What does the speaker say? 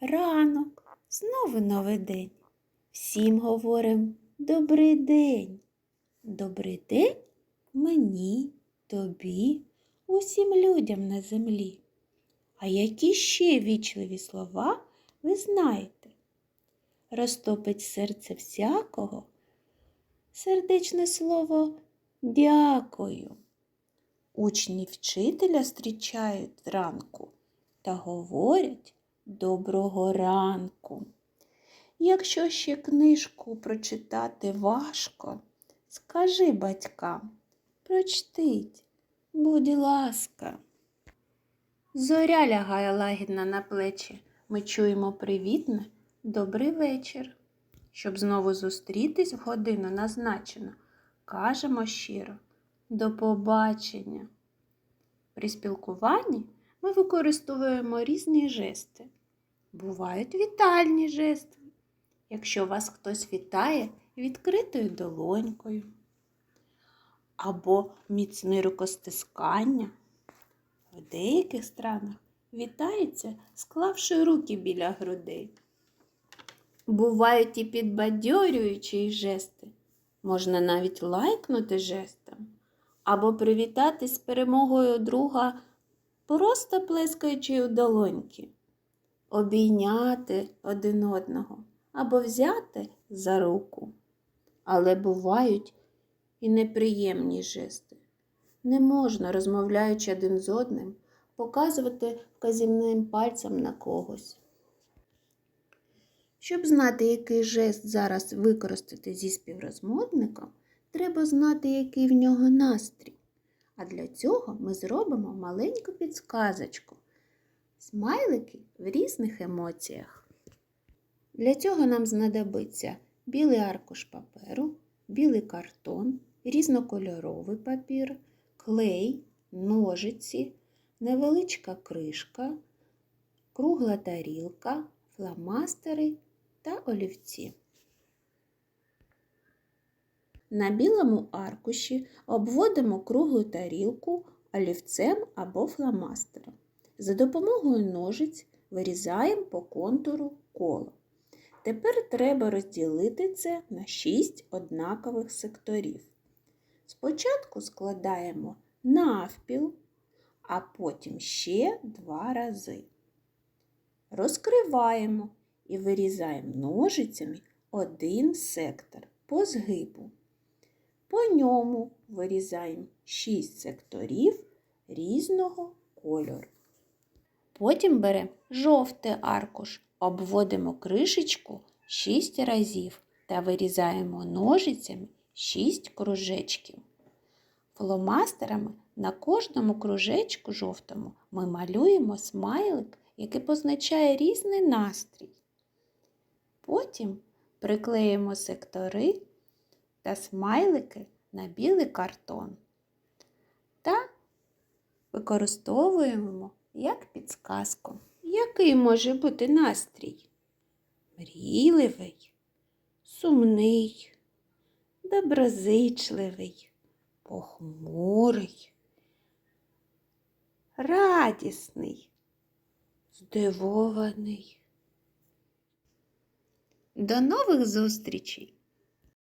ранок, знову новий день. Всім говорим добрий день. Добрий день мені, тобі, усім людям на землі. А які ще вічливі слова ви знаєте? Розтопить серце всякого сердечне слово дякую. Учні вчителя зустрічають ранку та говорять доброго ранку. Якщо ще книжку прочитати важко, скажи батькам, прочтіть, будь ласка. Зоря лягає лагідна на плечі. Ми чуємо привітне добрий вечір. Щоб знову зустрітись в годину назначену, кажемо щиро до побачення. При спілкуванні ми використовуємо різні жести. Бувають вітальні жести. Якщо вас хтось вітає відкритою долонькою або міцне рукостискання. В деяких странах вітається, склавши руки біля грудей. Бувають і підбадьорюючі жести. Можна навіть лайкнути жестом або привітатись з перемогою друга, просто плескаючи у долоньки, обійняти один одного або взяти за руку. Але бувають і неприємні жести. Не можна, розмовляючи один з одним, показувати вказівним пальцем на когось. Щоб знати, який жест зараз використати зі співрозмовником, треба знати, який в нього настрій. А для цього ми зробимо маленьку підсказочку. Смайлики в різних емоціях. Для цього нам знадобиться білий аркуш паперу, білий картон, різнокольоровий папір, клей, ножиці, невеличка кришка, кругла тарілка, фломастери та олівці. На білому аркуші обводимо круглу тарілку олівцем або фломастером. За допомогою ножиць вирізаємо по контуру коло. Тепер треба розділити це на 6 однакових секторів. Спочатку складаємо навпіл, а потім ще два рази. Розкриваємо і вирізаємо ножицями один сектор по згибу. По ньому вирізаємо 6 секторів різного кольору. Потім беремо жовтий аркуш, обводимо кришечку 6 разів та вирізаємо ножицями 6 кружечків. Фломастерами на кожному кружечку жовтому ми малюємо смайлик, який позначає різний настрій. Потім приклеїмо сектори та смайлики на білий картон та використовуємо як підсказку. Який може бути настрій? Мрійливий, сумний, доброзичливий, похмурий, радісний, здивований. До нових зустрічей!